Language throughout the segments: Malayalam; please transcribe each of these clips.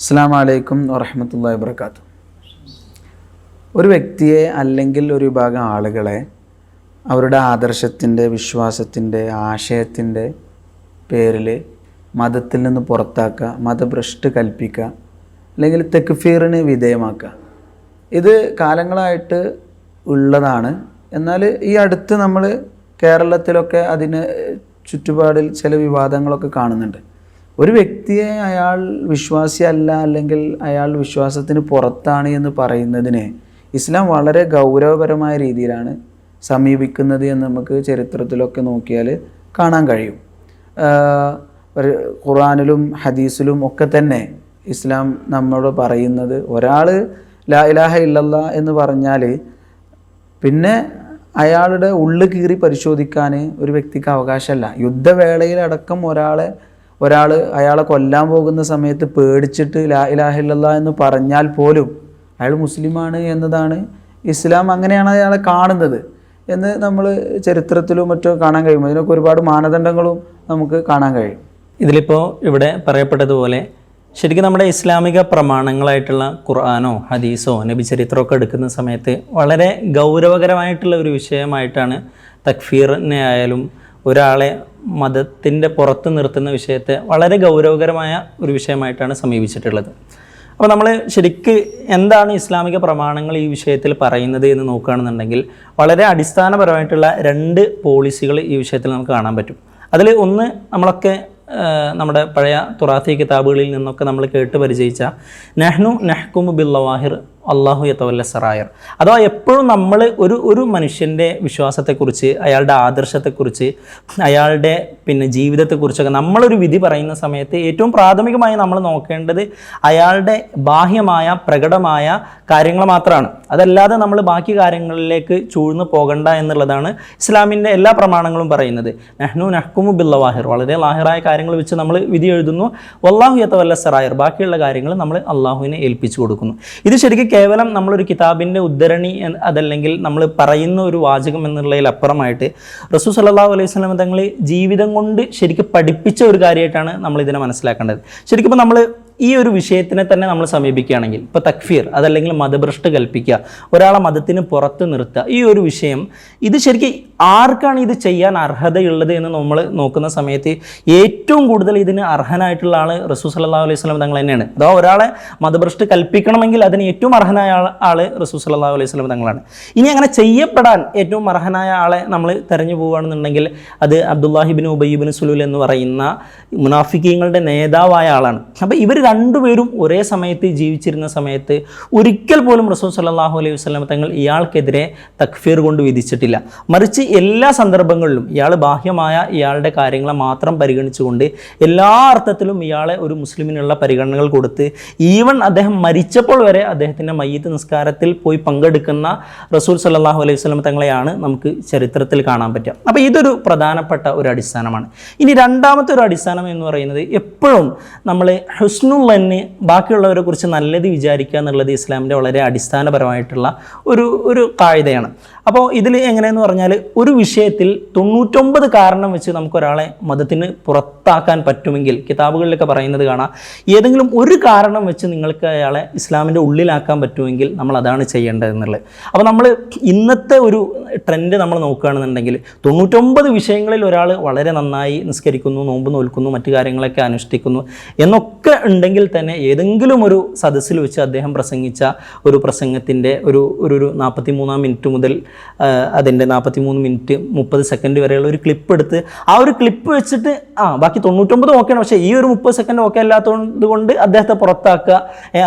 അസ്സാം വലൈക്കും വറഹമത്തല്ലാ വാബർക്കാത്തു ഒരു വ്യക്തിയെ അല്ലെങ്കിൽ ഒരു വിഭാഗം ആളുകളെ അവരുടെ ആദർശത്തിന്റെ വിശ്വാസത്തിന്റെ ആശയത്തിന്റെ പേരിൽ മതത്തിൽ നിന്ന് പുറത്താക്കുക മതഭ്രഷ്ട് കൽപ്പിക്കുക അല്ലെങ്കിൽ തെക്ഫീറിന് വിധേയമാക്കുക. ഇത് കാലങ്ങളായിട്ട് ഉള്ളതാണ്. എന്നാൽ ഈ അടുത്ത് നമ്മൾ കേരളത്തിലൊക്കെ അതിന് ചുറ്റുപാടിൽ ചില വിവാദങ്ങളൊക്കെ കാണുന്നുണ്ട്. ഒരു വ്യക്തിയെ അയാൾ വിശ്വാസിയല്ല അല്ലെങ്കിൽ അയാൾ വിശ്വാസത്തിന് പുറത്താണ് എന്ന് പറയുന്നതിനെ ഇസ്ലാം വളരെ ഗൗരവപരമായ രീതിയിലാണ് സമീപിക്കുന്നത് എന്ന് നമുക്ക് ചരിത്രത്തിലൊക്കെ നോക്കിയാൽ കാണാൻ കഴിയും. ഖുറാനിലും ഹദീസിലും ഒക്കെ തന്നെ ഇസ്ലാം നമ്മോട് പറയുന്നത് ഒരാൾ ലാ ഇലാഹ ഇല്ലല്ല എന്ന് പറഞ്ഞാൽ പിന്നെ അയാളുടെ ഉള്ളു കീറി പരിശോധിക്കാൻ ഒരു വ്യക്തിക്ക് അവകാശമല്ല. യുദ്ധവേളയിലടക്കം ഒരാളെ ഒരാൾ അയാളെ കൊല്ലാൻ പോകുന്ന സമയത്ത് പേടിച്ചിട്ട് ലാ ഇലാഹില്ല എന്ന് പറഞ്ഞാൽ പോലും അയാൾ മുസ്ലിമാണ് എന്നതാണ് ഇസ്ലാം അങ്ങനെയാണ് അയാളെ കാണുന്നത് എന്ന് നമ്മൾ ചരിത്രത്തിലും മറ്റോ കാണാൻ കഴിയും. അതിനൊക്കെ ഒരുപാട് മാനദണ്ഡങ്ങളും നമുക്ക് കാണാൻ കഴിയും. ഇതിലിപ്പോൾ ഇവിടെ പറയപ്പെട്ടതുപോലെ ശരിക്കും നമ്മുടെ ഇസ്ലാമിക പ്രമാണങ്ങളായിട്ടുള്ള ഖുർആാനോ ഹദീസോ നബി ചരിത്രമൊക്കെ എടുക്കുന്ന സമയത്ത് വളരെ ഗൗരവകരമായിട്ടുള്ള ഒരു വിഷയമായിട്ടാണ് തക്ഫീറിനെ ആയാലും ഒരാളെ മതത്തിന്റെ പുറത്ത് നിർത്തുന്ന വിഷയത്തെ വളരെ ഗൗരവകരമായ ഒരു വിഷയമായിട്ടാണ് സമീപിച്ചിട്ടുള്ളത്. അപ്പോൾ നമ്മൾ ശരിക്ക് എന്താണ് ഇസ്ലാമിക പ്രമാണങ്ങൾ ഈ വിഷയത്തിൽ പറയുന്നത് എന്ന് നോക്കുകയാണെന്നുണ്ടെങ്കിൽ വളരെ അടിസ്ഥാനപരമായിട്ടുള്ള രണ്ട് പോളിസികൾ ഈ വിഷയത്തിൽ നമുക്ക് കാണാൻ പറ്റും. അതിൽ ഒന്ന് നമ്മളൊക്കെ നമ്മുടെ പഴയ തുറാത്തി കിതാബുകളിൽ നിന്നൊക്കെ നമ്മൾ കേട്ട് പരിചയിച്ച നെഹ്നു നെഹ്കുമു ബില്ലവാഹിർ അള്ളാഹു യത്തവല്ല സറായർ. അഥവാ എപ്പോഴും നമ്മൾ ഒരു ഒരു മനുഷ്യന്റെ വിശ്വാസത്തെക്കുറിച്ച് അയാളുടെ ആദർശത്തെക്കുറിച്ച് അയാളുടെ പിന്നെ ജീവിതത്തെക്കുറിച്ചൊക്കെ നമ്മളൊരു വിധി പറയുന്ന സമയത്ത് ഏറ്റവും പ്രാഥമികമായി നമ്മൾ നോക്കേണ്ടത് അയാളുടെ ബാഹ്യമായ പ്രകടമായ കാര്യങ്ങൾ മാത്രമാണ്. അതല്ലാതെ നമ്മൾ ബാക്കി കാര്യങ്ങളിലേക്ക് ചൂഴ്ന്നു പോകണ്ട എന്നുള്ളതാണ് ഇസ്ലാമിന്റെ എല്ലാ പ്രമാണങ്ങളും പറയുന്നത്. നെഹ്നു നഹ്കുമു ബില്ലവാഹിർ വളരെ ലാഹിറായ കാര്യങ്ങൾ വെച്ച് നമ്മൾ വിധി എഴുതുന്നു. വല്ലാഹു യത്തവല്ല സറായർ. ബാക്കിയുള്ള കാര്യങ്ങൾ നമ്മൾ അള്ളാഹുവിനെ ഏൽപ്പിച്ചു കൊടുക്കുന്നു. ഇത് ശരിക്കും കേവലം നമ്മളൊരു കിതാബിന്റെ ഉദ്ധരണി അതല്ലെങ്കിൽ നമ്മൾ പറയുന്ന ഒരു വാചകം എന്നുള്ളതിലപ്പുറമായിട്ട് റസൂ സല്ലല്ലാഹു അലൈഹി സ്വലം തങ്ങൾ ജീവിതം കൊണ്ട് ശരിക്കും പഠിപ്പിച്ച ഒരു കാര്യമായിട്ടാണ് നമ്മൾ ഇതിനെ മനസ്സിലാക്കേണ്ടത്. ശരിക്കും നമ്മൾ ഈ ഒരു വിഷയത്തിനെ തന്നെ നമ്മൾ സമീപിക്കുകയാണെങ്കിൽ ഇപ്പോൾ തക്ഫീർ അതല്ലെങ്കിൽ മതഭ്രഷ്ട് കൽപ്പിക്കുക ഒരാളെ മതത്തിന് പുറത്ത് നിർത്തുക ഈ ഒരു വിഷയം ഇത് ശരിക്കും ആർക്കാണ് ഇത് ചെയ്യാൻ അർഹതയുള്ളത് എന്ന് നമ്മൾ നോക്കുന്ന സമയത്ത് ഏറ്റവും കൂടുതൽ ഇതിന് അർഹനായിട്ടുള്ള ആൾ റസൂ സല്ലാ അലൈഹി സ്വലം തങ്ങൾ തന്നെയാണ്. അഥവാ ഒരാളെ മതഭ്രഷ്ട് കൽപ്പിക്കണമെങ്കിൽ അതിന് ഏറ്റവും അർഹനായ ആൾ റസൂ സല്ലാ അലൈഹി സ്വലം തങ്ങളാണ്. ഇനി അങ്ങനെ ചെയ്യപ്പെടാൻ ഏറ്റവും അർഹനായ ആളെ നമ്മൾ തെരഞ്ഞു പോവുകയാണെന്നുണ്ടെങ്കിൽ അത് അബ്ദുല്ലാഹിബിൻ ഉബയ്യബിൻ സുലൂൽ എന്ന് പറയുന്ന മുനാഫിക്കീങ്ങളുടെ നേതാവായ ആളാണ്. അപ്പോൾ ഇവർ രണ്ടുപേരും ഒരേ സമയത്ത് ജീവിച്ചിരുന്ന സമയത്ത് ഒരിക്കൽ പോലും റസൂൽ സല്ലാഹു അലൈഹി വസ്ലം തങ്ങൾ ഇയാൾക്കെതിരെ തക്ഫീർ കൊണ്ട് വിധിച്ചിട്ടില്ല. മറിച്ച് എല്ലാ സന്ദർഭങ്ങളിലും ഇയാൾ ബാഹ്യമായ ഇയാളുടെ കാര്യങ്ങളെ മാത്രം പരിഗണിച്ചുകൊണ്ട് എല്ലാ അർത്ഥത്തിലും ഇയാളെ ഒരു മുസ്ലിമിനുള്ള പരിഗണനകൾ കൊടുത്ത് ഈവൻ അദ്ദേഹം മരിച്ചപ്പോൾ വരെ അദ്ദേഹത്തിന്റെ മയ്യത്ത് നിസ്കാരത്തിൽ പോയി പങ്കെടുക്കുന്ന റസൂൽ സല്ലാഹു അലൈഹി വസ്ലം തങ്ങളെയാണ് നമുക്ക് ചരിത്രത്തിൽ കാണാൻ പറ്റുക. അപ്പോൾ ഇതൊരു പ്രധാനപ്പെട്ട ഒരു അടിസ്ഥാനമാണ്. ഇനി രണ്ടാമത്തെ ഒരു അടിസ്ഥാനം എന്ന് പറയുന്നത് എപ്പോഴും നമ്മൾ ഹുസ്നുൽ തന്നെ ബാക്കിയുള്ളവരെ കുറിച്ച് നല്ലത് വിചാരിക്കുക എന്നുള്ളത് ഇസ്ലാമിന്റെ വളരെ അടിസ്ഥാനപരമായിട്ടുള്ള ഒരു ഒരു കാഴ്ചയാണ് അപ്പോൾ ഇതിൽ എങ്ങനെയെന്ന് പറഞ്ഞാൽ ഒരു വിഷയത്തിൽ തൊണ്ണൂറ്റൊമ്പത് കാരണം വെച്ച് നമുക്കൊരാളെ മതത്തിന് പുറത്താക്കാൻ പറ്റുമെങ്കിൽ കിതാബുകളിലൊക്കെ പറയുന്നത് കാണാം. ഏതെങ്കിലും ഒരു കാരണം വെച്ച് നിങ്ങൾക്ക് അയാളെ ഇസ്ലാമിന്റെ ഉള്ളിലാക്കാൻ പറ്റുമെങ്കിൽ നമ്മൾ അതാണ് ചെയ്യേണ്ടത് എന്നുള്ളത്. അപ്പോൾ നമ്മൾ ഇന്നത്തെ ഒരു ട്രെൻഡ് നമ്മൾ നോക്കുകയാണെന്നുണ്ടെങ്കിൽ തൊണ്ണൂറ്റൊമ്പത് വിഷയങ്ങളിൽ ഒരാൾ വളരെ നന്നായി നിസ്കരിക്കുന്നു നോമ്പ് നോൽക്കുന്നു മറ്റു കാര്യങ്ങളൊക്കെ അനുഷ്ഠിക്കുന്നു എന്നൊക്കെ ഉണ്ടെങ്കിൽ തന്നെ ഏതെങ്കിലും ഒരു സദസ്സിൽ വെച്ച് അദ്ദേഹം പ്രസംഗിച്ച ഒരു പ്രസംഗത്തിന്റെ ഒരു ഒരു നാൽപ്പത്തി മൂന്നാം മിനിറ്റ് മുതൽ അതിന്റെ നാൽപ്പത്തി മൂന്ന് മിനിറ്റ് മുപ്പത് സെക്കൻഡ് വരെയുള്ള ഒരു ക്ലിപ്പ് എടുത്ത് ആ ഒരു ക്ലിപ്പ് വെച്ചിട്ട് ആ ബാക്കി തൊണ്ണൂറ്റൊമ്പത് ഓക്കെയാണ് പക്ഷേ ഈ ഒരു മുപ്പത് സെക്കൻഡ് ഓക്കെ അല്ലാത്തത് കൊണ്ട് അദ്ദേഹത്തെ പുറത്താക്കുക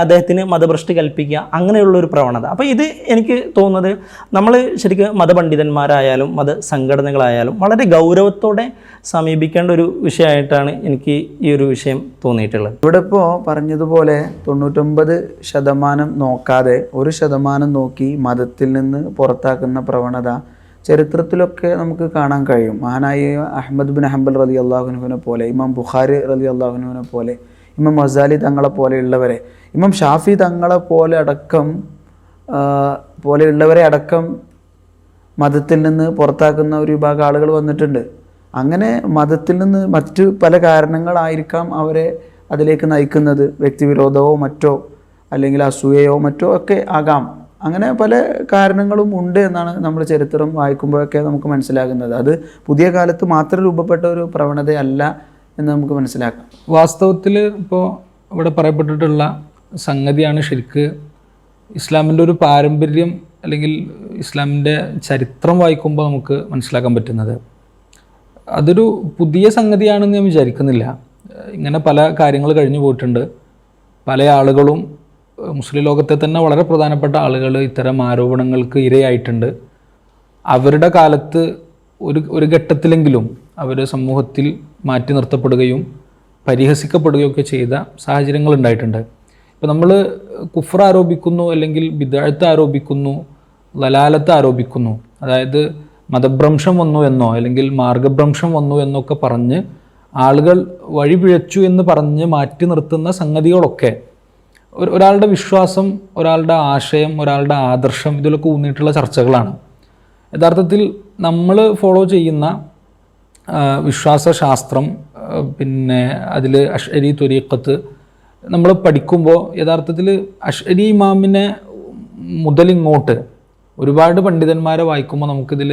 അദ്ദേഹത്തിന് മതഭ്രഷ്ടി കൽപ്പിക്കുക അങ്ങനെയുള്ള ഒരു പ്രവണത. അപ്പോൾ ഇത് എനിക്ക് തോന്നുന്നത് നമ്മൾ ശരിക്കും മതപണ്ഡിതന്മാരായാലും മത സംഘടനകളായാലും വളരെ ഗൗരവത്തോടെ സമീപിക്കേണ്ട ഒരു വിഷയമായിട്ടാണ് എനിക്ക് ഈ ഒരു വിഷയം തോന്നിയിട്ടുള്ളത്. ഇവിടെ ഇപ്പോൾ പറഞ്ഞതുപോലെ തൊണ്ണൂറ്റൊമ്പത് ശതമാനം നോക്കാതെ ഒരു ശതമാനം നോക്കി മതത്തിൽ നിന്ന് പുറത്താക്കുന്ന പ്രവണത ചരിത്രത്തിലൊക്കെ നമുക്ക് കാണാൻ കഴിയും. മഹാനായ അഹമ്മദ് ബിൻ ഹംബൽ റലി അള്ളാഹുനുവിനെ പോലെ ഇമാം ബുഖാരി റലി അള്ളാഹുനുവിനെ പോലെ ഇമാം മസാലി തങ്ങളെ പോലെയുള്ളവരെ ഇമാം ഷാഫി തങ്ങളെ പോലെ അടക്കം പോലെയുള്ളവരെ അടക്കം മതത്തിൽ നിന്ന് പുറത്താക്കുന്ന ഒരു വിഭാഗം ആളുകൾ വന്നിട്ടുണ്ട്. അങ്ങനെ മതത്തിൽ നിന്ന് മറ്റു പല കാരണങ്ങളായിരിക്കാം അവരെ അതിലേക്ക് നയിക്കുന്നത്. വ്യക്തിവിരോധമോ മറ്റോ അല്ലെങ്കിൽ അസൂയയോ മറ്റോ ഒക്കെ ആകാം. അങ്ങനെ പല കാരണങ്ങളും ഉണ്ട് എന്നാണ് നമ്മൾ ചരിത്രം വായിക്കുമ്പോഴൊക്കെ നമുക്ക് മനസ്സിലാകുന്നത്. അത് പുതിയ കാലത്ത് മാത്രം രൂപപ്പെട്ട ഒരു പ്രവണതയല്ല എന്ന് നമുക്ക് മനസ്സിലാക്കാം. വാസ്തവത്തിൽ ഇപ്പോൾ ഇവിടെ പറയപ്പെട്ടിട്ടുള്ള സംഗതിയാണ് ശരിക്ക് ഇസ്ലാമിന്റെ ഒരു പാരമ്പര്യം അല്ലെങ്കിൽ ഇസ്ലാമിന്റെ ചരിത്രം വായിക്കുമ്പോൾ നമുക്ക് മനസ്സിലാക്കാൻ പറ്റുന്നത്. അതൊരു പുതിയ സംഗതിയാണെന്ന് ഞാൻ വിചാരിക്കുന്നില്ല. ഇങ്ങനെ പല കാര്യങ്ങൾ കഴിഞ്ഞു പോയിട്ടുണ്ട്. പല ആളുകളും മുസ്ലിം ലോകത്തെ തന്നെ വളരെ പ്രധാനപ്പെട്ട ആളുകൾ ഇത്തരം ആരോപണങ്ങൾക്ക് ഇരയായിട്ടുണ്ട്. അവരുടെ കാലത്ത് ഒരു ഒരു ഘട്ടത്തിലെങ്കിലും അവർ സമൂഹത്തിൽ മാറ്റി നിർത്തപ്പെടുകയും പരിഹസിക്കപ്പെടുകയൊക്കെ ചെയ്ത സാഹചര്യങ്ങൾ ഉണ്ടായിട്ടുണ്ട്. ഇപ്പം നമ്മൾ കുഫർ ആരോപിക്കുന്നു അല്ലെങ്കിൽ ബിദാഴത്ത് ആരോപിക്കുന്നു ലലാലത്ത് ആരോപിക്കുന്നു. അതായത് മതഭ്രംശം വന്നു എന്നോ അല്ലെങ്കിൽ മാർഗഭ്രംശം വന്നു എന്നൊക്കെ പറഞ്ഞ് ആളുകൾ വഴിപിഴച്ചു എന്ന് പറഞ്ഞ് മാറ്റി നിർത്തുന്ന സംഗതികളൊക്കെ ഒരാളുടെ വിശ്വാസം ഒരാളുടെ ആശയം ഒരാളുടെ ആദർശം ഇതിലൊക്കെ ഊന്നിയിട്ടുള്ള ചർച്ചകളാണ്. യഥാർത്ഥത്തിൽ നമ്മൾ ഫോളോ ചെയ്യുന്ന വിശ്വാസ ആ, പിന്നെ അതിൽ അഷ്അരി ത്വരീഖത്ത് നമ്മൾ പഠിക്കുമ്പോൾ യഥാർത്ഥത്തിൽ അഷ്അരി ഇമാമിനെ മുതലിങ്ങോട്ട് ഒരുപാട് പണ്ഡിതന്മാരെ വായിക്കുമ്പോൾ നമുക്കിതിൽ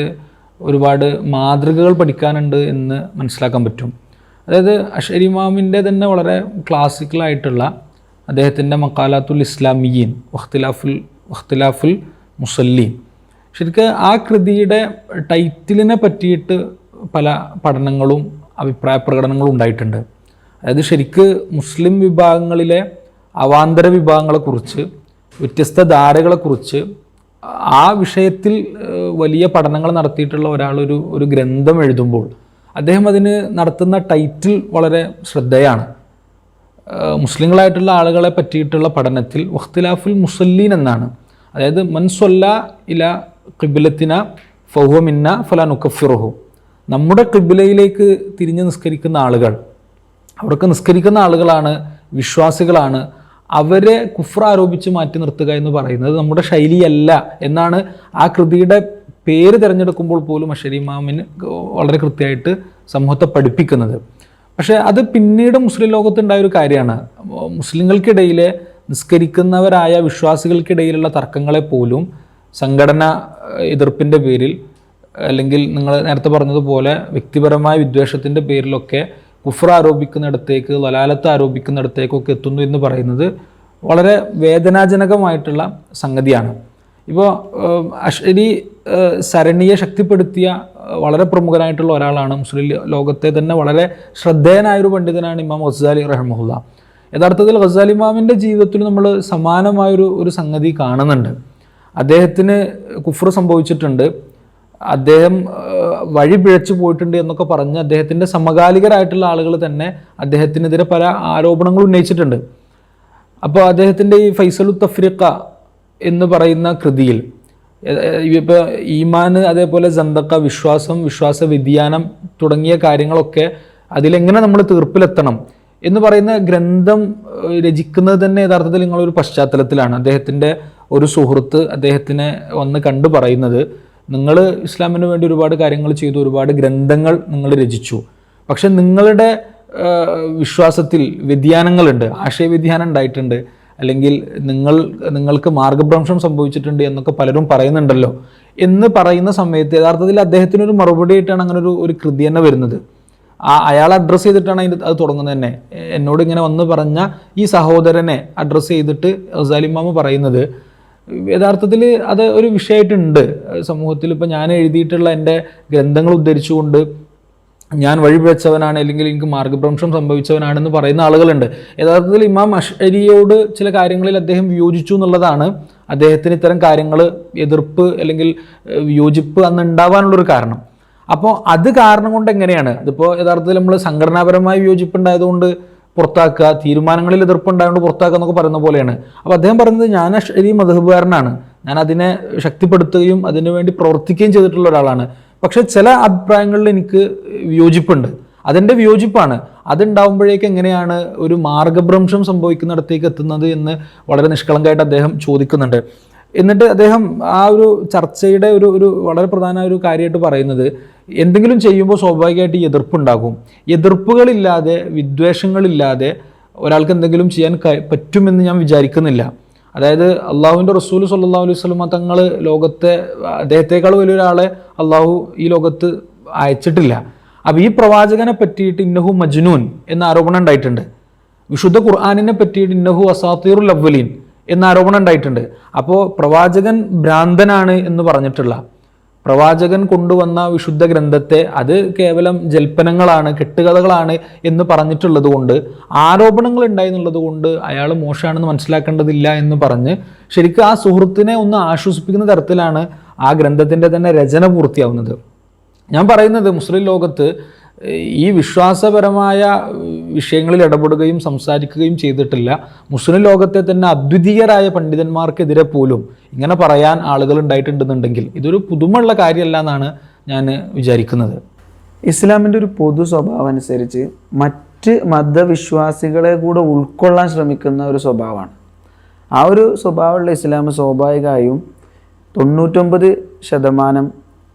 ഒരുപാട് മാതൃകകൾ പഠിക്കാനുണ്ട് എന്ന് മനസ്സിലാക്കാൻ പറ്റും. അതായത് അഷ്അരി ഇമാമിന്റെ തന്നെ വളരെ ക്ലാസിക്കലായിട്ടുള്ള അദ്ദേഹത്തിന്റെ മക്കാലാത്തുൽ ഇസ്ലാമിയീൻ വഖ്തിലാഫുൽ വഖ്തിലാഫുൽ മുസല്ലീൻ. ശരിക്ക് ആ കൃതിയുടെ ടൈറ്റിലിനെ പറ്റിയിട്ട് പല പഠനങ്ങളും അഭിപ്രായ പ്രകടനങ്ങളും ഉണ്ടായിട്ടുണ്ട്. അതായത് ശരിക്ക് മുസ്ലിം വിഭാഗങ്ങളിലെ അവാന്തര വിഭാഗങ്ങളെക്കുറിച്ച് വ്യത്യസ്ത ധാരകളെക്കുറിച്ച് ആ വിഷയത്തിൽ വലിയ പഠനങ്ങൾ നടത്തിയിട്ടുള്ള ഒരാളൊരു ഒരു ഗ്രന്ഥം എഴുതുമ്പോൾ അദ്ദേഹം അതിന് നടത്തുന്ന ടൈറ്റിൽ വളരെ ശ്രദ്ധയാണ്. മുസ്ലിങ്ങളായിട്ടുള്ള ആളുകളെ പറ്റിയിട്ടുള്ള പഠനത്തിൽ വഖ്തിലാഫുൽ മുസല്ലീൻ എന്നാണ്. അതായത് മൻസൊല്ല ഇല കിബിലത്തിന ഫൗഹമിന്ന ഫല നുക്കഫിറുഹു നമ്മുടെ കിബിലയിലേക്ക് തിരിഞ്ഞ് നിസ്കരിക്കുന്ന ആളുകൾ അവർക്ക് നിസ്കരിക്കുന്ന ആളുകളാണ് വിശ്വാസികളാണ്. അവരെ കുഫ്ര ആരോപിച്ച് മാറ്റി നിർത്തുക എന്ന് പറയുന്നത് നമ്മുടെ ശൈലിയല്ല എന്നാണ് ആ കൃതിയുടെ പേര് തിരഞ്ഞെടുക്കുമ്പോൾ പോലും അഷരി ഇമാമിന് വളരെ കൃത്യമായിട്ട് സമൂഹത്തെ പഠിപ്പിക്കുന്നത്. പക്ഷേ അത് പിന്നീട് മുസ്ലിം ലോകത്തുണ്ടായ ഒരു കാര്യമാണ്. മുസ്ലിങ്ങൾക്കിടയിലെ നിസ്കരിക്കുന്നവരായ വിശ്വാസികൾക്കിടയിലുള്ള തർക്കങ്ങളെ പോലും സംഘടന എതിർപ്പിന്റെ പേരിൽ അല്ലെങ്കിൽ നിങ്ങൾ നേരത്തെ പറഞ്ഞതുപോലെ വ്യക്തിപരമായ വിദ്വേഷത്തിന്റെ പേരിലൊക്കെ കുഫ്ര ആരോപിക്കുന്നിടത്തേക്ക് ലലാലത്ത് ആരോപിക്കുന്നിടത്തേക്കൊക്കെ എത്തുന്നു എന്ന് പറയുന്നത് വളരെ വേദനാജനകമായിട്ടുള്ള സംഗതിയാണ്. ഇപ്പോൾ അഷ്അരി ഏഹ്, സരണിയെ ശക്തിപ്പെടുത്തിയ വളരെ പ്രമുഖനായിട്ടുള്ള ഒരാളാണ് മുസ്ലിം ലോകത്തെ തന്നെ വളരെ ശ്രദ്ധേയനായൊരു പണ്ഡിതനാണ് ഇമാം ഗസാലി റഹ്മുല്ല യഥാർത്ഥത്തിൽ ഗസാലി ഇമാമിന്റെ ജീവിതത്തിൽ നമ്മൾ സമാനമായൊരു ഒരു സംഗതി കാണുന്നുണ്ട്. അദ്ദേഹത്തിന് കുഫർ സംഭവിച്ചിട്ടുണ്ട്. അദ്ദേഹം വഴി പിഴച്ചു പോയിട്ടുണ്ട് എന്നൊക്കെ പറഞ്ഞ് അദ്ദേഹത്തിന്റെ സമകാലികരായിട്ടുള്ള ആളുകൾ തന്നെ അദ്ദേഹത്തിനെതിരെ പല ആരോപണങ്ങൾ ഉന്നയിച്ചിട്ടുണ്ട്. അപ്പോൾ അദ്ദേഹത്തിന്റെ ഈ ഫൈസലു തഫ്രിഖ എന്ന് പറയുന്ന കൃതിയിൽ. ഇപ്പോൾ ഈമാൻ അതേപോലെ ജന്തക്ക വിശ്വാസം വിശ്വാസ വ്യതിയാനം തുടങ്ങിയ കാര്യങ്ങളൊക്കെ അതിലെങ്ങനെ നമ്മൾ തീർപ്പിലെത്തണം എന്ന് പറയുന്ന ഗ്രന്ഥം രചിക്കുന്നത് തന്നെ യഥാർത്ഥത്തിൽ നിങ്ങളൊരു പശ്ചാത്തലത്തിലാണ്. അദ്ദേഹത്തിന്റെ ഒരു സുഹൃത്ത് അദ്ദേഹത്തിനെ വന്ന് കണ്ടു പറയുന്നത് നിങ്ങൾ ഇസ്ലാമിന് വേണ്ടി ഒരുപാട് കാര്യങ്ങൾ ചെയ്തു ഒരുപാട് ഗ്രന്ഥങ്ങൾ നിങ്ങൾ രചിച്ചു. പക്ഷെ നിങ്ങളുടെ വിശ്വാസത്തിൽ വ്യതിയാനങ്ങളുണ്ട് ആശയവ്യതിയാനം ഉണ്ടായിട്ടുണ്ട്. അല്ലെങ്കിൽ നിങ്ങൾ നിങ്ങൾക്ക് മാർഗഭ്രംശം സംഭവിച്ചിട്ടുണ്ട് എന്നൊക്കെ പലരും പറയുന്നുണ്ടല്ലോ. എന്ന് പറയുന്ന സമയത്ത് യഥാർത്ഥത്തിൽ അദ്ദേഹത്തിനൊരു മറുപടി ആയിട്ടാണ് അങ്ങനെ ഒരു ഒരു കൃതി തന്നെ വരുന്നത്. ആ അയാൾ അഡ്രസ്സ് ചെയ്തിട്ടാണ് അതിന്റെ അത് തുടങ്ങുന്നത് തന്നെ. എന്നോട് ഇങ്ങനെ വന്ന് പറഞ്ഞ ഈ സഹോദരനെ അഡ്രസ്സ് ചെയ്തിട്ട് ഗസാലിമാമ പറയുന്നത് യഥാർത്ഥത്തിൽ അത് ഒരു വിഷയമായിട്ടുണ്ട്. സമൂഹത്തിൽ ഇപ്പോൾ ഞാൻ എഴുതിയിട്ടുള്ള എന്റെ ഗ്രന്ഥങ്ങൾ ഉദ്ധരിച്ചുകൊണ്ട് ഞാൻ വഴി വെച്ചവനാണ് അല്ലെങ്കിൽ എനിക്ക് മാർഗഭ്രംശം സംഭവിച്ചവനാണെന്ന് പറയുന്ന ആളുകളുണ്ട്. യഥാർത്ഥത്തിൽ ഇമാം അഷ്അരിയോട് ചില കാര്യങ്ങളിൽ അദ്ദേഹം വിയോജിച്ചു എന്നുള്ളതാണ് അദ്ദേഹത്തിന് ഇത്തരം കാര്യങ്ങൾ എതിർപ്പ് അല്ലെങ്കിൽ വിയോജിപ്പ് അന്ന് ഉണ്ടാവാനുള്ളൊരു കാരണം. അപ്പോൾ അത് കാരണം കൊണ്ട് എങ്ങനെയാണ്? അതിപ്പോൾ യഥാർത്ഥത്തിൽ നമ്മൾ സംഘടനാപരമായ വിയോജിപ്പ് ഉണ്ടായതുകൊണ്ട് പുറത്താക്കുക തീരുമാനങ്ങളിൽ എതിർപ്പുണ്ടായതുകൊണ്ട് പുറത്താക്കുക എന്നൊക്കെ പറയുന്ന പോലെയാണ്. അപ്പോൾ അദ്ദേഹം പറയുന്നത് ഞാൻ അഷ്അരി മധുബുകാരനാണ് ഞാൻ അതിനെ ശക്തിപ്പെടുത്തുകയും അതിനുവേണ്ടി പ്രവർത്തിക്കുകയും ചെയ്തിട്ടുള്ള ഒരാളാണ്. പക്ഷേ ചില അഭിപ്രായങ്ങളിൽ എനിക്ക് വിയോജിപ്പുണ്ട്. അതിന്റെ വിയോജിപ്പാണ്. അതുണ്ടാവുമ്പോഴേക്ക് എങ്ങനെയാണ് ഒരു മാർഗഭ്രംശം സംഭവിക്കുന്നിടത്തേക്ക് എത്തുന്നത് എന്ന് വളരെ നിഷ്കളങ്കമായിട്ട് അദ്ദേഹം ചോദിക്കുന്നുണ്ട്. എന്നിട്ട് അദ്ദേഹം ആ ഒരു ചർച്ചയുടെ ഒരു ഒരു വളരെ പ്രധാന ഒരു കാര്യമായിട്ട് പറയുന്നത് എന്തെങ്കിലും ചെയ്യുമ്പോൾ സ്വാഭാവികമായിട്ട് എതിർപ്പുണ്ടാകും. എതിർപ്പുകളില്ലാതെ വിദ്വേഷങ്ങളില്ലാതെ ഒരാൾക്ക് എന്തെങ്കിലും ചെയ്യാൻ പറ്റുമെന്ന് ഞാൻ വിചാരിക്കുന്നില്ല. അതായത് അള്ളാഹുവിന്റെ റസൂൽ സല്ലാ അലൈഹി സ്വലമ തങ്ങൾ ലോകത്തെ അദ്ദേഹത്തെക്കാൾ വലിയൊരാളെ അള്ളാഹു ഈ ലോകത്ത് അയച്ചിട്ടില്ല. അപ്പോൾ ഈ പ്രവാചകനെ പറ്റിയിട്ട് ഇന്നഹു മജ്നൂൻ എന്ന ആരോപണം ഉണ്ടായിട്ടുണ്ട്. വിശുദ്ധ ഖുർആാനിനെ പറ്റിയിട്ട് ഇന്നഹു അസാത്തീറുൽ അവലീൻ എന്ന ആരോപണം ഉണ്ടായിട്ടുണ്ട്. അപ്പോൾ പ്രവാചകൻ ഭ്രാന്തനാണ് എന്ന് പറഞ്ഞിട്ടുള്ള പ്രവാചകൻ കൊണ്ടുവന്ന വിശുദ്ധ ഗ്രന്ഥത്തെ അത് കേവലം ജൽപ്പനങ്ങളാണ് കെട്ടുകഥകളാണ് എന്ന് പറഞ്ഞിട്ടുള്ളത് കൊണ്ട് ആരോപണങ്ങൾ ഉണ്ടായി എന്നുള്ളത് കൊണ്ട് അയാൾ മോശമാണെന്ന് മനസ്സിലാക്കേണ്ടതില്ല എന്ന് പറഞ്ഞ് ശരിക്കും ആ സുഹൃത്തിനെ ഒന്ന് ആശ്വസിപ്പിക്കുന്ന തരത്തിലാണ് ആ ഗ്രന്ഥത്തിന്റെ തന്നെ രചന പൂർത്തിയാവുന്നത്. ഞാൻ പറയുന്നത് മുസ്ലിം ലോകത്ത് ഈ വിശ്വാസപരമായ വിഷയങ്ങളിൽ ഇടപെടുകയും സംസാരിക്കുകയും ചെയ്തിട്ടില്ല. മുസ്ലിം ലോകത്തെ തന്നെ അദ്വിതീയരായ പണ്ഡിതന്മാർക്കെതിരെ പോലും ഇങ്ങനെ പറയാൻ ആളുകൾ ഉണ്ടായിട്ടുണ്ടെന്നുണ്ടെങ്കിൽ ഇതൊരു പുതുമുള്ള കാര്യമല്ല എന്നാണ് ഞാൻ വിചാരിക്കുന്നത്. ഇസ്ലാമിന്റെ ഒരു പൊതു സ്വഭാവം അനുസരിച്ച് മറ്റ് മതവിശ്വാസികളെ കൂടെ ഉൾക്കൊള്ളാൻ ശ്രമിക്കുന്ന ഒരു സ്വഭാവമാണ്. ആ ഒരു സ്വഭാവമുള്ള ഇസ്ലാം സ്വാഭാവികമായും തൊണ്ണൂറ്റൊമ്പത് ശതമാനം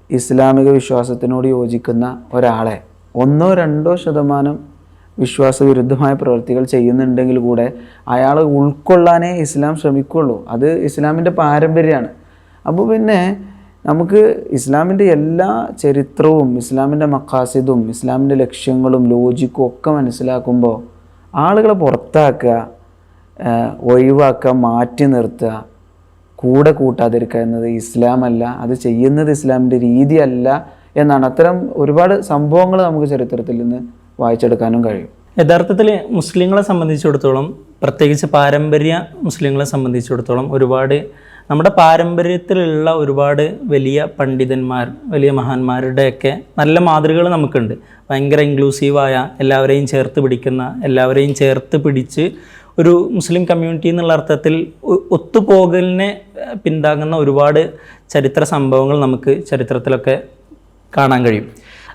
ഇസ്ലാമിക വിശ്വാസത്തിനോട് യോജിക്കുന്ന ഒരാളെ ഒന്നോ രണ്ടോ ശതമാനം വിശ്വാസവിരുദ്ധമായ പ്രവൃത്തികൾ ചെയ്യുന്നുണ്ടെങ്കിൽ കൂടെ അയാൾ ഉൾക്കൊള്ളാനേ ഇസ്ലാം ശ്രമിക്കുള്ളൂ. അത് ഇസ്ലാമിന്റെ പാരമ്പര്യമാണ്. അപ്പോൾ പിന്നെ നമുക്ക് ഇസ്ലാമിന്റെ എല്ലാ ചരിത്രവും ഇസ്ലാമിന്റെ മക്കാസിദും ഇസ്ലാമിന്റെ ലക്ഷ്യങ്ങളും ലോജിക്കും ഒക്കെ മനസ്സിലാക്കുമ്പോൾ ആളുകളെ പുറത്താക്കുക ഒഴിവാക്കുക മാറ്റി നിർത്തുക കൂടെ കൂട്ടാതിരിക്കുക എന്നത് ഇസ്ലാമല്ല. അത് ചെയ്യുന്നത് ഇസ്ലാമിന്റെ രീതിയല്ല. എന്നാണ്. അത്തരം ഒരുപാട് സംഭവങ്ങൾ നമുക്ക് ചരിത്രത്തിൽ നിന്ന് വായിച്ചെടുക്കാനും കഴിയും. യഥാർത്ഥത്തിൽ മുസ്ലിങ്ങളെ സംബന്ധിച്ചിടത്തോളം പ്രത്യേകിച്ച് പാരമ്പര്യ മുസ്ലിങ്ങളെ സംബന്ധിച്ചിടത്തോളം ഒരുപാട് നമ്മുടെ പാരമ്പര്യത്തിലുള്ള ഒരുപാട് വലിയ പണ്ഡിതന്മാർ വലിയ മഹാന്മാരുടെയൊക്കെ നല്ല മാതൃകകൾ നമുക്കുണ്ട്. ഭയങ്കര ഇൻക്ലൂസീവായ എല്ലാവരെയും ചേർത്ത് പിടിക്കുന്ന എല്ലാവരെയും ചേർത്ത് പിടിച്ച് ഒരു മുസ്ലിം കമ്മ്യൂണിറ്റി എന്നുള്ള അർത്ഥത്തിൽ ഒത്തുപോകലിനെ പിന്താങ്ങുന്ന ഒരുപാട് ചരിത്ര സംഭവങ്ങൾ നമുക്ക് ചരിത്രത്തിലൊക്കെ കാണാൻ കഴിയും.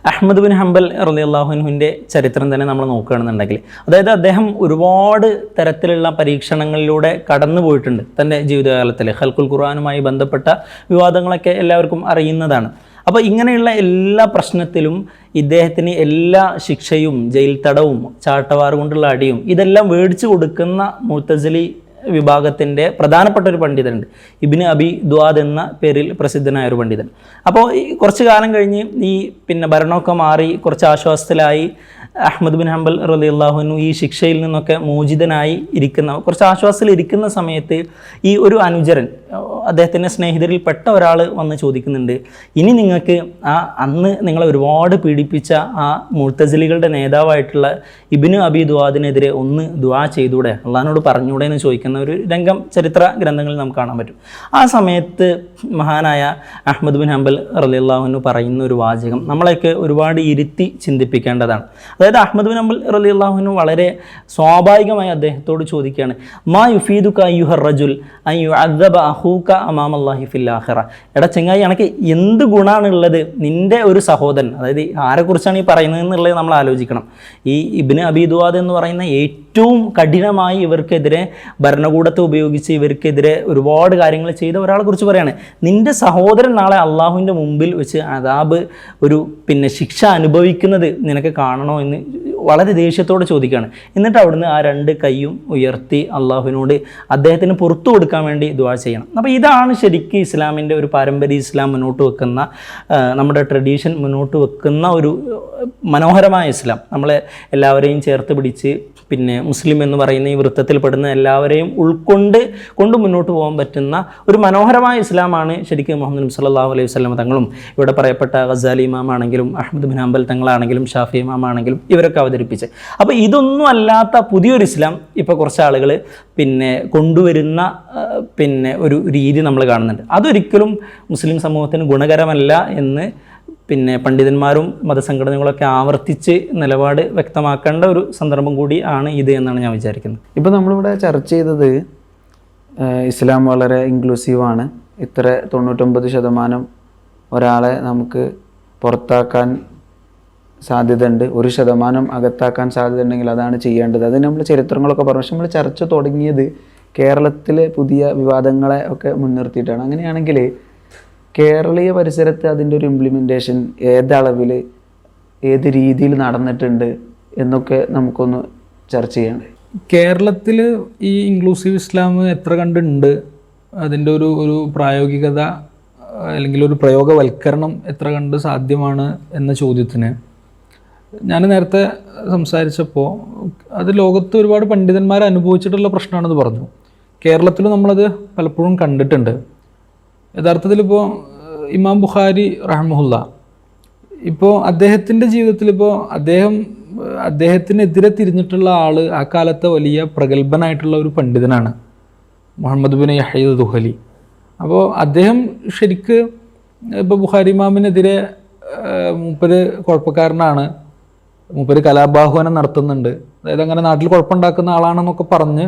അഹമ്മദ് ബിൻ ഹംബൽ റലി അള്ളാഹുഹുവിന്റെ ചരിത്രം തന്നെ നമ്മൾ നോക്കുകയാണെന്നുണ്ടെങ്കിൽ അതായത് അദ്ദേഹം ഒരുപാട് തരത്തിലുള്ള പരീക്ഷണങ്ങളിലൂടെ കടന്നു പോയിട്ടുണ്ട് തന്റെ ജീവിതകാലത്തിൽ ഹൽക്കുൽ ഖുർആാനുമായി ബന്ധപ്പെട്ട വിവാദങ്ങളൊക്കെ എല്ലാവർക്കും അറിയുന്നതാണ്. അപ്പോൾ ഇങ്ങനെയുള്ള എല്ലാ പ്രശ്നത്തിലും ഇദ്ദേഹത്തിന് എല്ലാ ശിക്ഷയും ജയിൽ തടവും ചാട്ടവാറ് കൊണ്ടുള്ള അടിയും ഇതെല്ലാം മേടിച്ചു കൊടുക്കുന്ന മുത്തസലി വിഭാഗത്തിന്റെ പ്രധാനപ്പെട്ട ഒരു പണ്ഡിതനുണ്ട്. ഇബിന് അബി ദ്വാദ് എന്ന പേരിൽ പ്രസിദ്ധനായ ഒരു പണ്ഡിതൻ. അപ്പോൾ ഈ കുറച്ച് കാലം കഴിഞ്ഞ് ഈ പിന്നെ ഭരണമൊക്കെ മാറി കുറച്ച് ആശ്വാസത്തിലായി. അഹമ്മദ് ബിൻ ഹംബൽ റലി അള്ളാഹുനു ഈ ശിക്ഷയിൽ നിന്നൊക്കെ മോചിതനായി ഇരിക്കുന്ന കുറച്ച് ആശ്വാസത്തിൽ ഇരിക്കുന്ന സമയത്ത് ഈ ഒരു അനുചരൻ അദ്ദേഹത്തിന്റെ സ്നേഹിതരിൽ പെട്ട ഒരാൾ വന്ന് ചോദിക്കുന്നുണ്ട്. ഇനി നിങ്ങൾക്ക് ആ അന്ന് നിങ്ങളെ ഒരുപാട് പീഡിപ്പിച്ച ആ മുൾത്തസലികളുടെ നേതാവായിട്ടുള്ള ഇബിന് അബി ദുവാദിനെതിരെ ഒന്ന് ദുവാ ചെയ്തൂടെ? അള്ളഹാനോട് പറഞ്ഞൂടെ എന്ന് ചോദിക്കുന്ന ഒരു രംഗം ചരിത്ര ഗ്രന്ഥങ്ങളിൽ നമുക്ക് കാണാൻ പറ്റും. ആ സമയത്ത് മഹാനായ അഹമ്മദ് ബിൻ ഹംബൽ റലിയല്ലാഹുനു പറയുന്ന ഒരു വാചകം നമ്മളെയൊക്കെ ഒരുപാട് ഇരുത്തി ചിന്തിപ്പിക്കേണ്ടതാണ്. അതായത് അഹമ്മദ് ബിൻ അലി റലിയല്ലാഹുനു വളരെ സ്വാഭാവികമായി അദ്ദേഹത്തോട് ചോദിക്കുകയാണ് മാ യുഫീദുക യുഹർ റജുൽ അൻ യുഅദ്ദബ അഹൂക അമാം അല്ലാഹി ഫിൽ ആഖിറ? എടാ ചെങ്ങായി എനിക്ക് എന്ത് ഗുണമാണ് ഉള്ളത് നിന്റെ ഒരു സഹോദരൻ അതായത് ആരെക്കുറിച്ചാണ് ഈ പറയുന്നത് എന്നുള്ളത് നമ്മൾ ആലോചിക്കണം. ഈ ഇബിന് അബീദുവാദ് എന്ന് പറയുന്ന ഏറ്റവും കഠിനമായി ഇവർക്കെതിരെ ഭരണകൂടത്തെ ഉപയോഗിച്ച് ഇവർക്കെതിരെ ഒരുപാട് കാര്യങ്ങൾ ചെയ്ത ഒരാളെ കുറിച്ച് പറയാണ്. നിന്റെ സഹോദരൻ നാളെ അള്ളാഹുവിന്റെ മുമ്പിൽ വെച്ച് അതാബ് ഒരു പിന്നെ ശിക്ഷ അനുഭവിക്കുന്നത് നിനക്ക് കാണണോ എന്ന് വളരെ ദേഷ്യത്തോടെ ചോദിക്കുകയാണ്. എന്നിട്ട് അവിടുന്ന് ആ രണ്ട് കൈയും ഉയർത്തി അള്ളാഹുവിനോട് അദ്ദേഹത്തിന് പുറത്തു കൊടുക്കാൻ വേണ്ടി ദുവാ ചെയ്യണം. അപ്പോൾ ഇതാണ് ശരിക്കും ഇസ്ലാമിന്റെ ഒരു പാരമ്പര്യ ഇസ്ലാം മുന്നോട്ട് വെക്കുന്ന നമ്മുടെ ട്രഡീഷൻ മുന്നോട്ട് വെക്കുന്ന ഒരു മനോഹരമായ ഇസ്ലാം. നമ്മളെ എല്ലാവരെയും ചേർത്ത് പിടിച്ച് പിന്നെ മുസ്ലിം എന്ന് പറയുന്ന ഈ വൃത്തത്തിൽ പെടുന്ന എല്ലാവരെയും ഉൾക്കൊണ്ട് കൊണ്ട് മുന്നോട്ട് പോകാൻ പറ്റുന്ന ഒരു മനോഹരമായ ഇസ്ലാമാണ് ശരിക്കും മുഹമ്മദ് നബി സല്ലല്ലാഹു അലൈഹി വസ്ലം തങ്ങളും. ഇവിടെ പറയപ്പെട്ട ഗസാലി ഇമാം ആണെങ്കിലും അഹമ്മദ് ബിൻ ഹംബൽ തങ്ങളാണെങ്കിലും ഷാഫി ഇമാം ആണെങ്കിലും ഇവരൊക്കെ അവതരിപ്പിച്ച്. അപ്പോൾ ഇതൊന്നും അല്ലാത്ത പുതിയൊരു ഇസ്ലാം ഇപ്പോൾ കുറച്ച് ആളുകൾ പിന്നെ കൊണ്ടുവരുന്ന പിന്നെ ഒരു രീതി നമ്മൾ കാണുന്നുണ്ട്. അതൊരിക്കലും മുസ്ലിം സമൂഹത്തിന് ഗുണകരമല്ല എന്ന് പിന്നെ പണ്ഡിതന്മാരും മതസംഘടനകളൊക്കെ ആവർത്തിച്ച് നിലപാട് വ്യക്തമാക്കേണ്ട ഒരു സന്ദർഭം കൂടി ആണ് ഇത് എന്നാണ് ഞാൻ വിചാരിക്കുന്നത്. ഇപ്പോൾ നമ്മളിവിടെ ചർച്ച ചെയ്തത് ഇസ്ലാം വളരെ ഇൻക്ലൂസീവാണ് ഇത്ര തൊണ്ണൂറ്റൊമ്പത് ശതമാനം ഒരാളെ നമുക്ക് പുറത്താക്കാൻ സാധ്യതയുണ്ട്. ഒരു ശതമാനം അകത്താക്കാൻ സാധ്യത ഉണ്ടെങ്കിൽ അതാണ് ചെയ്യേണ്ടത്. അത് നമ്മൾ ചരിത്രങ്ങളൊക്കെ പറഞ്ഞു. പക്ഷെ നമ്മൾ ചർച്ച തുടങ്ങിയത് കേരളത്തിലെ പുതിയ വിവാദങ്ങളെ ഒക്കെ മുൻനിർത്തിയിട്ടാണ്. അങ്ങനെയാണെങ്കിൽ കേരളീയ പരിസരത്ത് അതിന്റെ ഒരു ഇംപ്ലിമെന്റേഷൻ ഏതളവിൽ ഏത് രീതിയിൽ നടന്നിട്ടുണ്ട് എന്നൊക്കെ നമുക്കൊന്ന് ചർച്ച ചെയ്യണ്ടേ? കേരളത്തിൽ ഈ ഇൻക്ലൂസീവ് ഇസ്ലാം എത്ര കണ്ടുണ്ട് അതിന്റെ ഒരു ഒരു പ്രായോഗികത അല്ലെങ്കിൽ ഒരു പ്രയോഗവൽക്കരണം എത്ര കണ്ട് സാധ്യമാണ് എന്ന ചോദ്യത്തിന്. ഞാൻ നേരത്തെ സംസാരിച്ചപ്പോൾ അത് ലോകത്ത് ഒരുപാട് പണ്ഡിതന്മാർ അനുഭവിച്ചിട്ടുള്ള പ്രശ്നമാണെന്ന് പറഞ്ഞു. കേരളത്തിൽ നമ്മളത് പലപ്പോഴും കണ്ടിട്ടുണ്ട്. യഥാർത്ഥത്തിൽ ഇപ്പോൾ ഇമാം ബുഖാരി റഹ്മുല്ല ഇപ്പോൾ അദ്ദേഹത്തിന്റെ ജീവിതത്തിൽ ഇപ്പോൾ അദ്ദേഹം അദ്ദേഹത്തിനെതിരെ തിരിഞ്ഞിട്ടുള്ള ആൾ ആ കാലത്തെ വലിയ പ്രഗത്ഭനായിട്ടുള്ള ഒരു പണ്ഡിതനാണ് മുഹമ്മദ് ബിൻ യഹീദ് ദുഹലി. അപ്പോൾ അദ്ദേഹം ശരിക്ക് ഇപ്പോൾ ബുഖാരി ഇമാമിനെതിരെ മൂപ്പര് കുഴപ്പക്കാരനാണ് മൂപ്പര് കലാബാഹ്വാനം നടത്തുന്നുണ്ട്. അതായത് അങ്ങനെ നാട്ടിൽ കുഴപ്പമുണ്ടാക്കുന്ന ആളാണെന്നൊക്കെ പറഞ്ഞ്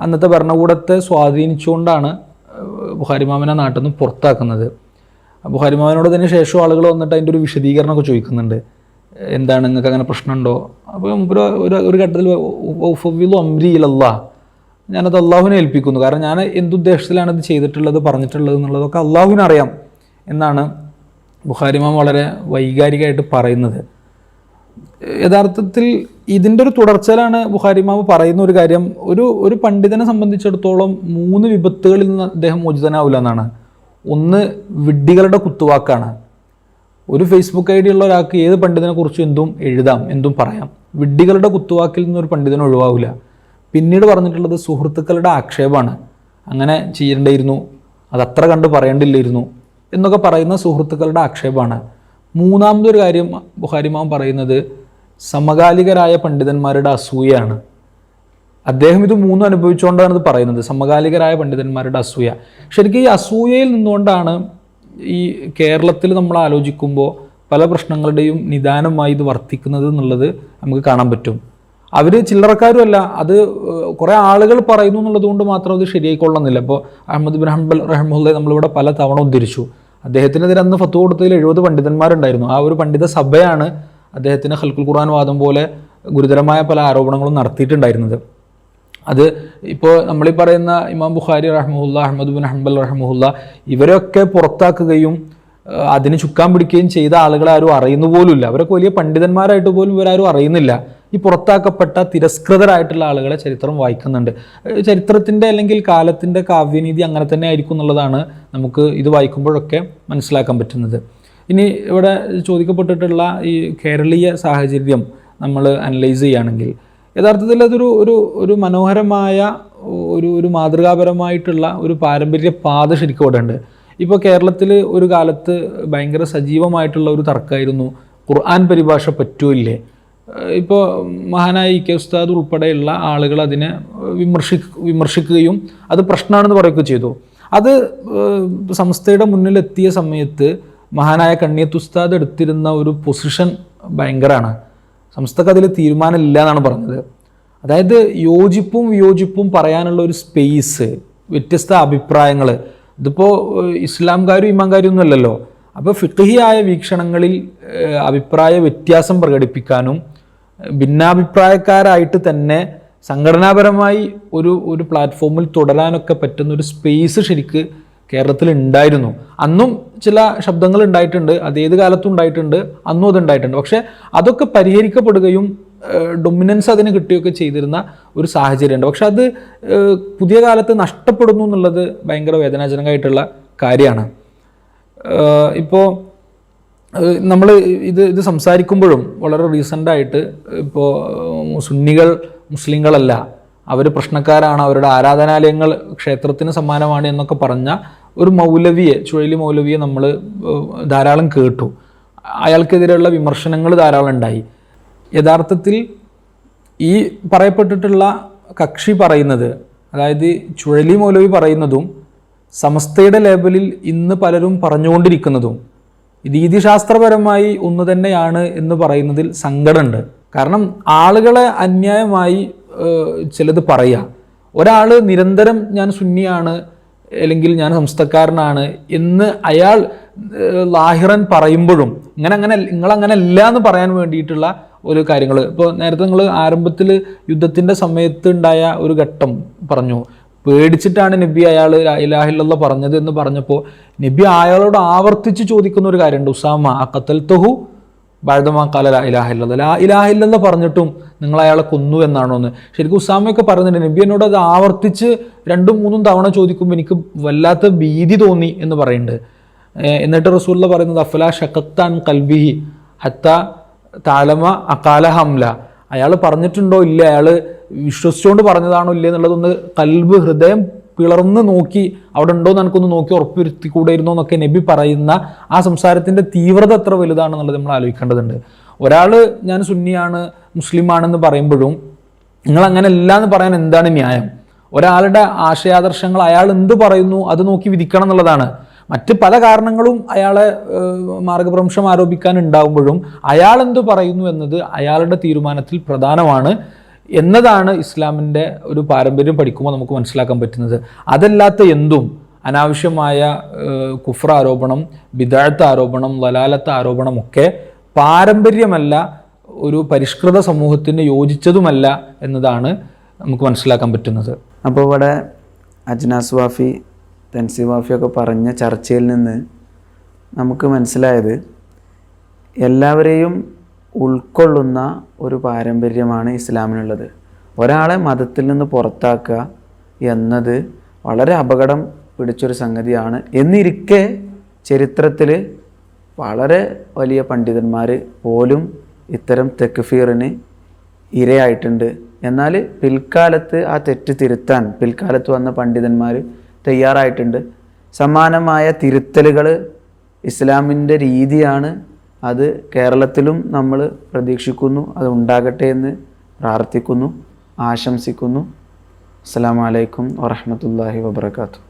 അന്നത്തെ ഭരണകൂടത്തെ സ്വാധീനിച്ചുകൊണ്ടാണ് ഇമാമിനെ നാട്ടിൽ നിന്ന് പുറത്താക്കുന്നത്. ബുഹാരിമാമനോട് തന്നെ ശേഷം ആളുകൾ വന്നിട്ട് അതിന്റെ ഒരു വിശദീകരണമൊക്കെ ചോദിക്കുന്നുണ്ട്. എന്താണ് നിങ്ങൾക്ക് അങ്ങനെ പ്രശ്നമുണ്ടോ? അപ്പോൾ ഒരു ഒരു ഘട്ടത്തിൽ ഉഫവ്വിലു അംരി ഇലല്ലാ. ഞാനത് അള്ളാഹുവിനെ ഏൽപ്പിക്കുന്നു. കാരണം ഞാൻ എന്തുദ്ദേശത്തിലാണ് ഇത് ചെയ്തിട്ടുള്ളത് പറഞ്ഞിട്ടുള്ളത് എന്നുള്ളതൊക്കെ അള്ളാഹുവിനറിയാം എന്നാണ് ബുഹാരിമാം വളരെ വൈകാരികമായിട്ട് പറയുന്നത്. യഥാർത്ഥത്തിൽ ഇതിന്റെ ഒരു തുടർച്ചയിലാണ് ബുഹാരിമാവ് പറയുന്ന ഒരു കാര്യം. ഒരു ഒരു പണ്ഡിതനെ സംബന്ധിച്ചിടത്തോളം മൂന്ന് വിപത്തുകളിൽ നിന്ന് അദ്ദേഹം മോചിതനാവില്ല എന്നാണ്. ഒന്ന് വിഡ്ഢികളുടെ കുത്തുവാക്കാണ്. ഒരു ഫേസ്ബുക്ക് ഐ ഡി ഉള്ള ഒരാൾക്ക് ഏത് പണ്ഡിതനെ കുറിച്ച് എന്തും എഴുതാം എന്തും പറയാം. വിഡ്ഢികളുടെ കുത്തുവാക്കിൽ നിന്ന് ഒരു പണ്ഡിതന് ഒഴിവാവില്ല. പിന്നീട് പറഞ്ഞിട്ടുള്ളത് സുഹൃത്തുക്കളുടെ ആക്ഷേപമാണ്. അങ്ങനെ ചെയ്യേണ്ടിയിരുന്നു. അതത്ര കണ്ട് പറയേണ്ടില്ലായിരുന്നു. എന്നൊക്കെ പറയുന്ന സുഹൃത്തുക്കളുടെ ആക്ഷേപമാണ്. മൂന്നാമതൊരു കാര്യം ബുഹാരിമാം പറയുന്നത് സമകാലികരായ പണ്ഡിതന്മാരുടെ അസൂയാണ് അദ്ദേഹം ഇത് മൂന്നും അനുഭവിച്ചുകൊണ്ടാണ് ഇത് പറയുന്നത് സമകാലികരായ പണ്ഡിതന്മാരുടെ അസൂയ. ശരിക്കും ഈ അസൂയയിൽ നിന്നുകൊണ്ടാണ് ഈ കേരളത്തിൽ നമ്മൾ ആലോചിക്കുമ്പോൾ പല പ്രശ്നങ്ങളുടെയും നിദാനമായി ഇത് വർത്തിക്കുന്നത് എന്നുള്ളത് നമുക്ക് കാണാൻ പറ്റും. അവർ ചില്ലറക്കാരുമല്ല അത് കുറേ ആളുകൾ പറയുന്നു എന്നുള്ളത് കൊണ്ട് മാത്രം അത് ശരിയായിക്കൊള്ളുന്നില്ല. ഇപ്പോൾ അഹമ്മദ് ബിൻ ഹംബൽ റഹ്മുള്ള നമ്മളിവിടെ പല തവണ ഉദ്ധരിച്ചു. അദ്ദേഹത്തിനെതിരെ അന്ന് ഫത്തു കൊടുത്തതിൽ എഴുപത് പണ്ഡിതന്മാരുണ്ടായിരുന്നു. ആ ഒരു പണ്ഡിത സഭയാണ് അദ്ദേഹത്തിന് ഹൽക്കുൽ ഖുർആൻ വാദം പോലെ ഗുരുതരമായ പല ആരോപണങ്ങളും നടത്തിയിട്ടുണ്ടായിരുന്നത്. അത് ഇപ്പോൾ നമ്മളീ പറയുന്ന ഇമാം ബുഖാരി റഹ്മുല്ല അഹമ്മദ് ബിൻ ഹംബൽ റഹ്മുല്ല ഇവരൊക്കെ പുറത്താക്കുകയും അതിന് ചുക്കാൻ പിടിക്കുകയും ചെയ്ത ആളുകളെ ആരും അറിയുന്നു പോലുമില്ല. അവരൊക്കെ വലിയ പണ്ഡിതന്മാരായിട്ട് പോലും ഇവരാരും അറിയുന്നില്ല. ഈ പുറത്താക്കപ്പെട്ട തിരസ്കൃതരായിട്ടുള്ള ആളുകളെ ചരിത്രം വായിക്കുന്നുണ്ട്. ചരിത്രത്തിന്റെ അല്ലെങ്കിൽ കാലത്തിന്റെ കാവ്യനീതി അങ്ങനെ തന്നെ ആയിരിക്കും എന്നുള്ളതാണ് നമുക്ക് ഇത് വായിക്കുമ്പോഴൊക്കെ മനസ്സിലാക്കാൻ പറ്റുന്നത്. ഇനി ഇവിടെ ചോദിക്കപ്പെട്ടിട്ടുള്ള ഈ കേരളീയ സാഹചര്യം നമ്മൾ അനലൈസ് ചെയ്യുകയാണെങ്കിൽ യഥാർത്ഥത്തിൽ അതൊരു ഒരു ഒരു മനോഹരമായ ഒരു ഒരു മാതൃകാപരമായിട്ടുള്ള ഒരു പാരമ്പര്യ പാത ശരിക്കും ഇവിടെ ഉണ്ട്. ഇപ്പോൾ കേരളത്തിൽ ഒരു കാലത്ത് ഭയങ്കര സജീവമായിട്ടുള്ള ഒരു തർക്കമായിരുന്നു. ഖുർആൻ പരിഭാഷ പറ്റൂല്ലേ? ഇപ്പോൾ മഹാനായ ഇ കെ ഉസ്താദ് ഉൾപ്പെടെയുള്ള ആളുകൾ അതിനെ വിമർശി വിമർശിക്കുകയും അത് പ്രശ്നമാണെന്ന് പറയുകയൊക്കെ ചെയ്തു. അത് സംസ്ഥയുടെ മുന്നിലെത്തിയ സമയത്ത് മഹാനായ കണ്ണിയത്ത് ഉസ്താദ് എടുത്തിരുന്ന ഒരു പൊസിഷൻ ഭയങ്കരമാണ് സംസ്ഥക്ക് അതിൽ തീരുമാനമില്ല എന്നാണ് പറഞ്ഞത്. അതായത് യോജിപ്പും വിയോജിപ്പും പറയാനുള്ള ഒരു സ്പേസ് വ്യത്യസ്ത അഭിപ്രായങ്ങൾ. ഇതിപ്പോൾ ഇസ്ലാംകാരും ഇമാംകാരും ഒന്നും അല്ലല്ലോ. അപ്പോൾ ഫിഖഹിയായ വീക്ഷണങ്ങളിൽ അഭിപ്രായ വ്യത്യാസം പ്രകടിപ്പിക്കാനും ഭിന്നാഭിപ്രായക്കാരായിട്ട് തന്നെ സംഘടനാപരമായി ഒരു ഒരു പ്ലാറ്റ്ഫോമിൽ തുടരാനൊക്കെ പറ്റുന്ന ഒരു സ്പേസ് ശരിക്ക് കേരളത്തിൽ ഉണ്ടായിരുന്നു. അന്നും ചില ശബ്ദങ്ങൾ ഉണ്ടായിട്ടുണ്ട് അത് ഏത് കാലത്തും ഉണ്ടായിട്ടുണ്ട് അന്നും അത് ഉണ്ടായിട്ടുണ്ട്. പക്ഷേ അതൊക്കെ പരിഹരിക്കപ്പെടുകയും ഡൊമിനൻസ് അതിന് കിട്ടുകയൊക്കെ ചെയ്തിരുന്ന ഒരു സാഹചര്യമുണ്ട്. പക്ഷെ അത് പുതിയ കാലത്ത് നഷ്ടപ്പെടുന്നു എന്നുള്ളത് ഭയങ്കര വേദനാജനകമായിട്ടുള്ള കാര്യമാണ്. ഇപ്പോൾ നമ്മൾ ഇത് ഇത് സംസാരിക്കുമ്പോഴും വളരെ റീസെന്റായിട്ട് ഇപ്പോൾ സുന്നികൾ മുസ്ലിങ്ങളല്ല അവർ പ്രശ്നക്കാരാണ് അവരുടെ ആരാധനാലയങ്ങൾ ക്ഷേത്രത്തിന് സമാനമാണ് എന്നൊക്കെ പറഞ്ഞ ഒരു മൗലവിയെ ചുഴലി മൗലവിയെ നമ്മൾ ധാരാളം കേട്ടു. അയാൾക്കെതിരെയുള്ള വിമർശനങ്ങൾ ധാരാളം ഉണ്ടായി. യഥാർത്ഥത്തിൽ ഈ പറയപ്പെട്ടിട്ടുള്ള കക്ഷി പറയുന്നത് അതായത് ചുഴലി മൗലവി പറയുന്നതും സമസ്തയുടെ ലേബലിൽ ഇന്ന് പലരും പറഞ്ഞുകൊണ്ടിരിക്കുന്നതും രീതിശാസ്ത്രപരമായി ഒന്ന് തന്നെയാണ് എന്ന് പറയുന്നതിൽ സങ്കടമുണ്ട്. കാരണം ആളുകളെ അന്യായമായി ചിലത് പറയുക ഒരാൾ നിരന്തരം ഞാൻ സുന്നിയാണ് അല്ലെങ്കിൽ ഞാൻ സംസ്ഥക്കാരനാണ് എന്ന് അയാൾ ലാഹിറൻ പറയുമ്പോഴും ഇങ്ങനെ അങ്ങനെ നിങ്ങളങ്ങനെ അല്ല എന്ന് പറയാൻ വേണ്ടിയിട്ടുള്ള ഒരു കാര്യങ്ങൾ ഇപ്പോൾ നേരത്തെ നിങ്ങൾ ആരംഭത്തിൽ യുദ്ധത്തിന്റെ സമയത്ത് ഉണ്ടായ ഒരു ഘട്ടം പറഞ്ഞു. പേടിച്ചിട്ടാണ് നബി അയാൾ ഇലാഹില്ല പറഞ്ഞത് എന്ന് പറഞ്ഞപ്പോൾ നബി അയാളോട് ആവർത്തിച്ച് ചോദിക്കുന്ന ഒരു കാര്യമുണ്ട്. ഉസാമ അക്കത്തൽ കത്തൽ തൊഹു കാല ലാ ഇലാഹ ലാ ഇലാഹ പറഞ്ഞിട്ടും നിങ്ങൾ അയാളെ കൊന്നു എന്നാണോ എന്ന്. ശരിക്കും ഉസാമയൊക്കെ പറയുന്നുണ്ട് നബി എന്നോട് അത് ആവർത്തിച്ച് രണ്ടും മൂന്നും തവണ ചോദിക്കുമ്പോൾ എനിക്ക് വല്ലാത്ത ഭീതി തോന്നി എന്ന് പറയുന്നുണ്ട്. എന്നിട്ട് റസൂല്ല പറയുന്നത് അഫല ഷക്കത്താൻ കൽബിഹി ഹത്ത താലമ അകാല ഹംല. അയാൾ പറഞ്ഞിട്ടുണ്ടോ ഇല്ല? അയാൾ വിശ്വസിച്ചുകൊണ്ട് പറഞ്ഞതാണോ ഇല്ലേ എന്നുള്ളതൊന്ന് കൽബ് ഹൃദയം പിളർന്ന് നോക്കി അവിടെ ഉണ്ടോ എന്ന് എനിക്കൊന്ന് നോക്കി ഉറപ്പുവരുത്തി കൂടെയിരുന്നോ എന്നൊക്കെ നബി പറയുന്ന ആ സംസാരത്തിന്റെ തീവ്രത എത്ര വലുതാണെന്നുള്ളത് നമ്മൾ ആലോചിക്കേണ്ടതുണ്ട്. ഒരാൾ ഞാൻ സുന്നിയാണ് മുസ്ലിമാണെന്ന് പറയുമ്പോഴും നിങ്ങൾ അങ്ങനെ അല്ല എന്ന് പറയാൻ എന്താണ് ന്യായം? ഒരാളുടെ ആശയാദർശങ്ങൾ അയാൾ എന്ത് പറയുന്നു അത് നോക്കി വിധിക്കണം എന്നുള്ളതാണ്. മറ്റ് പല കാരണങ്ങളും അയാളെ മാർഗഭ്രംശം ആരോപിക്കാൻ ഉണ്ടാകുമ്പോഴും അയാൾ എന്ത് പറയുന്നു എന്നത് അയാളുടെ തീരുമാനത്തിൽ പ്രധാനമാണ്. എന്നതാണ് ഇസ്ലാമിന്റെ ഒരു പാരമ്പര്യം പഠിക്കുമ്പോൾ നമുക്ക് മനസ്സിലാക്കാൻ പറ്റുന്നത്. അതല്ലാത്ത എന്തും അനാവശ്യമായ കുഫ്ര ആരോപണം ബിദാഴത്ത് ആരോപണം വലാലത്ത് ആരോപണം ഒക്കെ പാരമ്പര്യമല്ല ഒരു പരിഷ്കൃത സമൂഹത്തിന് യോജിച്ചതുമല്ല എന്നതാണ് നമുക്ക് മനസ്സിലാക്കാൻ പറ്റുന്നത്. അപ്പോൾ ഇവിടെ അജ്നാസ് വാഫി തൻസി വാഫി ഒക്കെ പറഞ്ഞ ചർച്ചയിൽ നിന്ന് നമുക്ക് മനസ്സിലായത് എല്ലാവരെയും ഉൾക്കൊള്ളുന്ന ഒരു പാരമ്പര്യമാണ് ഇസ്ലാമിനുള്ളത്. ഒരാളെ മതത്തിൽ നിന്ന് പുറത്താക്കുക എന്നത് വളരെ അപകടം പിടിച്ചൊരു സംഗതിയാണ്. എന്നിരിക്കെ ചരിത്രത്തിൽ വളരെ വലിയ പണ്ഡിതന്മാർ പോലും ഇത്തരം തെക്ഫീറിന് ഇരയായിട്ടുണ്ട്. എന്നാൽ പിൽക്കാലത്ത് ആ തെറ്റ് തിരുത്താൻ പിൽക്കാലത്ത് വന്ന പണ്ഡിതന്മാർ തയ്യാറായിട്ടുണ്ട്. സമാനമായ തിരുത്തലുകൾ ഇസ്ലാമിന്റെ രീതിയാണ് അത് കേരളത്തിലും നമ്മൾ പ്രതീക്ഷിക്കുന്നു അത് ഉണ്ടാകട്ടെ എന്ന് പ്രാർത്ഥിക്കുന്നു ആശംസിക്കുന്നു. അസ്സാം വലൈക്കും വാഹമത്തല്ലാഹി വാബർക്കാത്തു